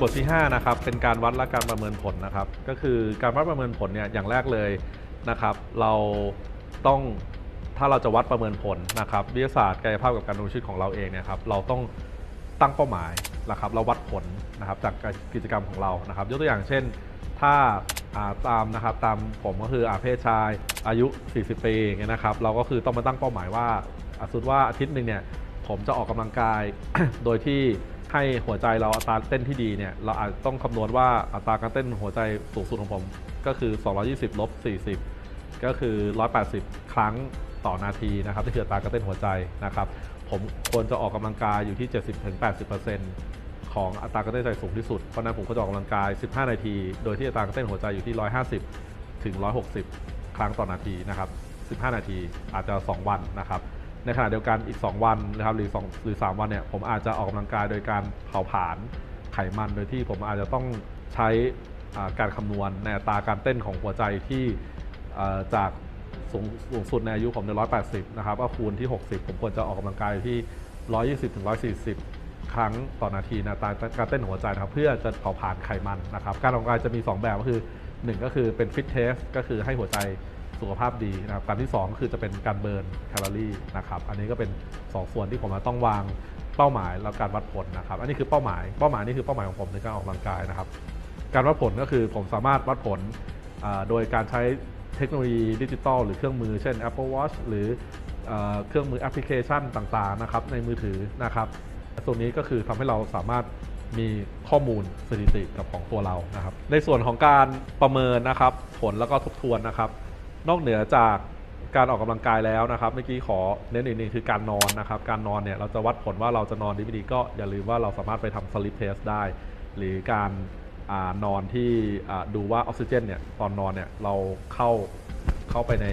บทที่5นะครับเป็นการวัดและการประเมินผลนะครับ ก็คือการวัดประเมินผลเนี่ยอย่างแรกเลยนะครับ เราต้องถ้าเราจะวัดประเมินผลนะครับ วิทยาศาสตร์กายภาพกับการดำรงชีวิตของเราเองเนี่ยครับเราต้องตั้งเป้าหมายนะครับ เราวัดผลนะครับจากกิจกรรมของเรานะครับ ยกตัวอย่างเช่น ถ้าาตามนะครับตามผมก็คืออาเพศชายอายุ 40 ปีเงี้ยนะครับ เราก็คือต้องมาตั้งเป้าหมายว่าสมมุติว่าอาทิตย์หนึ่งเนี่ยผมจะออกกำลังกายโดยที่ ให้หัวใจเราอัตราเต้นที่ดีเนี่ยเราอาจต้องคำนวณว่าอัตราการเต้นหัวใจสูงสุดของผม ก็คือ 220ลบ40 ก็คือ 180 ครั้งต่อนาทีนะครับนี่คืออัตราการเต้นหัวใจนะครับผมควรจะออกกำลังกายอยู่ที่ 70-80%ของอัตราการเต้นหัวใจสูงที่สุด เพราะฉะนั้นผมก็จะออกกำลังกาย 15 นาที โดยที่อัตราการเต้นหัวใจอยู่ที่ 150 ถึง 160 ครั้งต่อนาทีนะครับ 15 นาทีอาจจะ 2 วันนะครับ ในขณะเดียวกันอีก 2 วันนะครับหรือ2หรือ 3 วันเนี่ยผมอาจจะออกกำลังกายโดยการเผาผลาญไขมันโดยที่ผมอาจจะต้องใช้การคำนวณในอัตราการเต้นของหัวใจที่จากสูงสูงสุดในอายุผมใน180 นะครับก็คูณที่ 60 ผมควรจะออกกำลังกายอยู่ที่ 120ถึง140 ครั้งต่อนาทีนะตาการเต้นหัวใจนะครับ เพื่อจะเผาผลาญไขมันนะครับ การออกกำลังกายจะมี 2 แบบก็คือ 1 ก็คือเป็นฟิตเทสก็คือให้หัวใจ สุขภาพดีนะครับการที่ 2 คือจะเป็นการเบิร์นแคลอรี่นะครับอันนี้ก็เป็น 2 ส่วนที่ผมต้องวางเป้าหมายแล้วการวัดผลนะครับ อันนี้คือเป้าหมายเป้าหมายนี่คือเป้าหมายของผมในการออกกำลังกายนะครับการวัดผลก็คือผมสามารถวัดผลโดยการใช้เทคโนโลยีดิจิตอลหรือเครื่องมือเช่น Apple Watch หรือเอเครื่องมือแอปพลิเคชันต่างๆนะครับในมือถือนะครับส่วนนี้ก็คือทำให้เราสามารถมีข้อมูลสถิติกับของตัวเรานะครับ ในส่วนของการประเมินนะครับ ผลแล้วก็ทบทวนนะครับ นอกเหนือจากการออกกำลังกายแล้วนะครับเมื่อกี้ขอเน้นอีกหนึ่งคือการนอนนะครับ การนอนเนี่ยเราจะวัดผลว่าเราจะนอนดีไม่ดีก็อย่าลืมว่าเราสามารถไปทำ sleep test ได้ หรือการอนอนที่ดูว่าออกซิเจนเนี่ยตอนนอนเนี่ยเราเข้าเข้าไปใน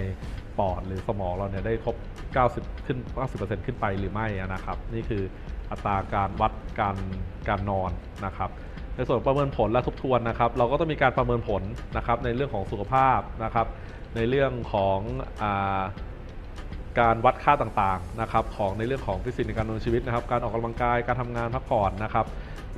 ปอดหรือสมองเราเนี่ยได้ครบ 90 ขึ้น 90%ขึ้นไปหรือไม่นะครับ นี่คืออัตราการวัดการการนอนนะครับ ในส่วนประเมินผลและทบทวนนะครับ เราก็ต้องมีการประเมินผลนะครับในเรื่องของสุขภาพนะครับ ในเรื่องของอาการวัดค่าต่างๆนะครับของในเรื่องของฟิสิกส์ในการดำเนินชีวิตนะครับ การออกกำลังกายการทำงานพักผ่อนนะครับ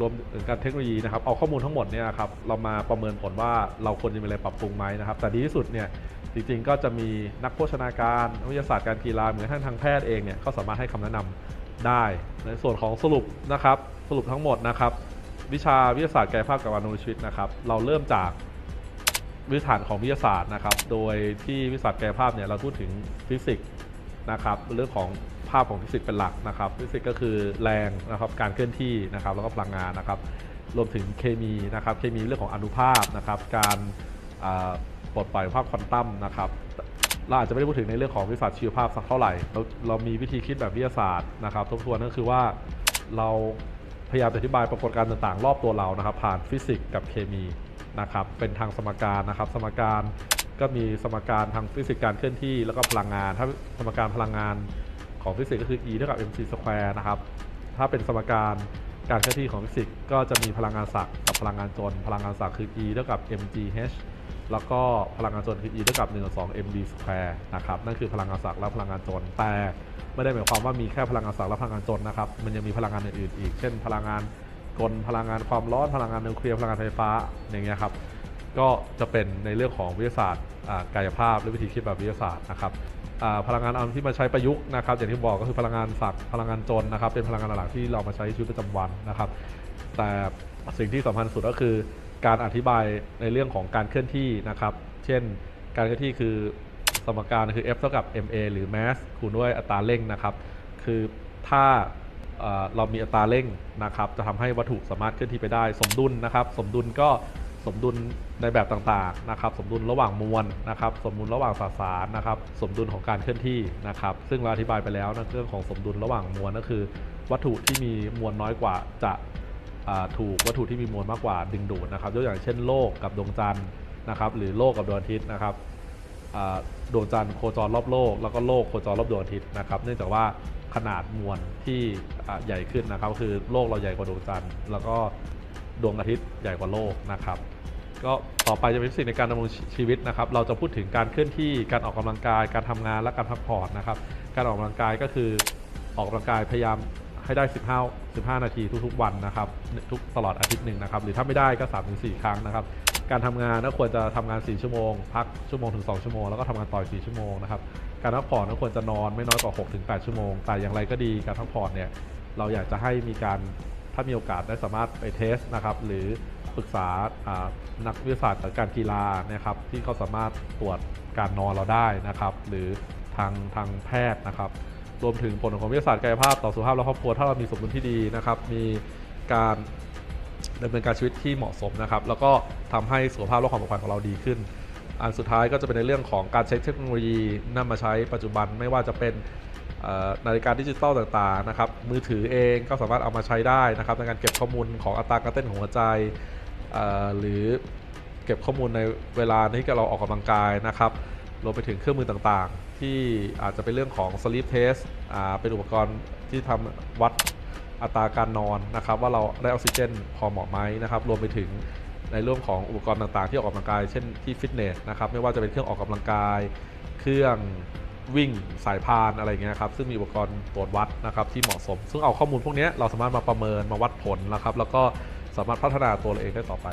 รวมถึงการเทคโนโลยีนะครับเอาข้อมูลทั้งหมดเนี่ยครับเรามาประเมินผลว่าเราควรจะมีอะไรปรับปรุงไหมนะครับ แต่ดีที่สุดเนี่ยจริงๆก็จะมีนักโภชนาการนักวิทยาศาสตร์การกีฬาเหมือนท่านทางแพทย์เองเนี่ยก็สามารถให้คำแนะนำได้ ในส่วนของสรุปนะครับสรุปทั้งหมดนะครับ วิชาวิทยาศาสตร์กายภาพกับการดำเนินชีวิตนะครับ เราเริ่มจากวิถานของวิทยาศาสตร์นะครับ โดยที่วิทยาศาสตร์กายภาพเนี่ยเราพูดถึงฟิสิกส์นะครับเรื่องของภาพของฟิสิกส์เป็นหลักนะครับ ฟิสิกส์ก็คือแรงนะครับการเคลื่อนที่นะครับ แล้วก็พลังงานนะครับ รวมถึงเคมีนะครับ เคมีเรื่องของอนุภาคนะครับ การปลดปล่อยภาพควอนตัมนะครับเราอาจจะไม่ได้พูดถึงในเรื่องของวิทยาศาสตร์ชีวภาพสักเท่าไหร่เราเรามีวิธีคิดแบบวิทยาศาสตร์นะครับทบทวนก็คือว่าเรา พยายามอธิบายปรากฏการณ์ต่างๆ รอบตัวเรานะครับ ผ่านฟิสิกส์กับเคมีนะครับ เป็นทางสมการนะครับ สมการก็มีสมการทางฟิสิกส์การเคลื่อนที่แล้วก็พลังงาน ถ้าสมการพลังงานของฟิสิกส์ก็คือ E เท่ากับ mc สแควร์นะครับ ถ้าเป็นสมการการเคลื่อนที่ของฟิสิกส์ก็จะมีพลังงานศักย์กับพลังงานจน พลังงานศักย์คือ E เท่ากับ mgh แล้วก็พลังงานจนคือ E เท่ากับ1ต่อ2 mv square นะครับนั่นคือพลังงานศักย์และพลังงานจน แต่ไม่ได้หมายความว่ามีแค่พลังงานศักย์และพลังงานจนนะครับมันยังมีพลังงานอื่นๆอีก เช่น พลังงานกลพลังงานความร้อนพลังงานนิวเคลียร์พลังงานไฟฟ้าอย่างเงี้ยครับก็จะเป็นในเรื่องของวิทยาศาสตร์กายภาพหรือวิธีคิดแบบวิทยาศาสตร์นะครับพลังงานอันที่มาใช้ประยุกต์นะครับอย่างที่บอกก็คือพลังงานศักย์พลังงานจนนะครับเป็นพลังงานหลักที่เรามาใช้ชีวิตประจำวันนะครับ แต่สิ่งที่สำคัญสุดก็คือ การอธิบายในเรื่องของการเคลื่อนที่นะครับ เช่น การเคลื่อนที่คือสมการคือ F เท่ากับ ma หรือ mass คูณด้วยอัตราเร่งนะครับ คือถ้าเเรามีอัตราเร่งนะครับ จะทำให้วัตถุสามารถเคลื่อนที่ไปได้ สมดุลนะครับ สมดุลก็สมดุลในแบบต่างๆนะครับ สมดุลระหว่างมวลนะครับ สมดุลระหว่างสสารนะครับ สมดุลของการเคลื่อนที่นะครับ ซึ่งเราอธิบายไปแล้วนะเรื่องของสมดุลระหว่างมวลก็คือ วัตถุที่มีมวลน้อยกว่าจะ ถูกวัตถุที่มีมวลมากกว่าดึงดูดนะครับยกอย่างเช่นโลกกับดวงจันทร์นะครับ หรือโลกกับดวงอาทิตย์นะครับดวงจันทร์โคจรรอบโลก แล้วก็โลกโคจรรอบดวงอาทิตย์นะครับ เนื่องจากว่าขนาดมวลที่ใหญ่ขึ้นนะครับ คือโลกเราใหญ่กว่าดวงจันทร์แล้วก็ดวงอาทิตย์ใหญ่กว่าโลกนะครับ ก็ต่อไปจะเป็นสิ่งในการดำรงชีวิตนะครับ เราจะพูดถึงการเคลื่อนที่การออกกำลังกาย การทำงานและการพักผ่อนนะครับ การออกกำลังกายก็คือออกกำลังกายพยายาม ให้ได้ 15 15 นาทีทุกๆวันนะครับทุกตลอดอาทิตย์หนึ่งนะครับหรือถ้าไม่ได้ก็3-4ครั้งนะครับการทำงานก็ควรจะทำงาน 4 ชั่วโมง พักชั่วโมงถึง 2 ชั่วโมง แล้วก็ทำงานต่ออีก4ชั่วโมงนะครับการพักผ่อนก็ควรจะนอนไม่น้อยกว่า6-8ชั่วโมง แต่อย่างไรก็ดีการพักผ่อนเนี่ยเราอยากจะให้มีการถ้ามีโอกาสได้สามารถไปเทสนะครับหรือปรึกษาอ่านักวิทยาศาสตร์การกีฬานะครับที่เขาสามารถตรวจการนอนเราได้นะครับ หรือทางทางแพทย์นะครับ รวมถึงผลของวิทยาศาสตร์กายภาพต่อสุขภาพและครอบครัวถ้าเรามีสมดุลที่ดีนะครับมีการดำเนินการชีวิตที่เหมาะสมนะครับแล้วก็ทำให้สุขภาพและความปลอดภัยของเราดีขึ้น อันสุดท้ายก็จะเป็นในเรื่องของการใช้เทคโนโลยีนำมาใช้ปัจจุบันไม่ว่าจะเป็นนาฬิกาดิจิตอลต่างๆนะครับมือถือเองก็สามารถเอามาใช้ได้นะครับในการเก็บข้อมูลของอัตราการเต้นของหัวใจหรือเก็บข้อมูลในเวลาที่เราออกกำลังกายนะครับ รวมไปถึงเครื่องมือต่างๆ ที่อาจจะเป็นเรื่องของ sleep test อ่าเป็นอุปกรณ์ที่ทำวัดอัตราการนอนนะครับ ว่าเราได้ออกซิเจนพอเหมาะไหมนะครับ รวมไปถึงในเรื่องของอุปกรณ์ต่างๆ ที่ออกกำลังกายเช่นที่ฟิตเนสนะครับไม่ว่าจะเป็นเครื่องออกกำลังกาย เครื่องวิ่งสายพานอะไรเงี้ยครับซึ่งมีอุปกรณ์ตรวจวัดนะครับที่เหมาะสม ซึ่งเอาข้อมูลพวกนี้เราสามารถมาประเมินมาวัดผลนะครับ แล้วก็สามารถพัฒนาตัวเราเองได้ต่อไป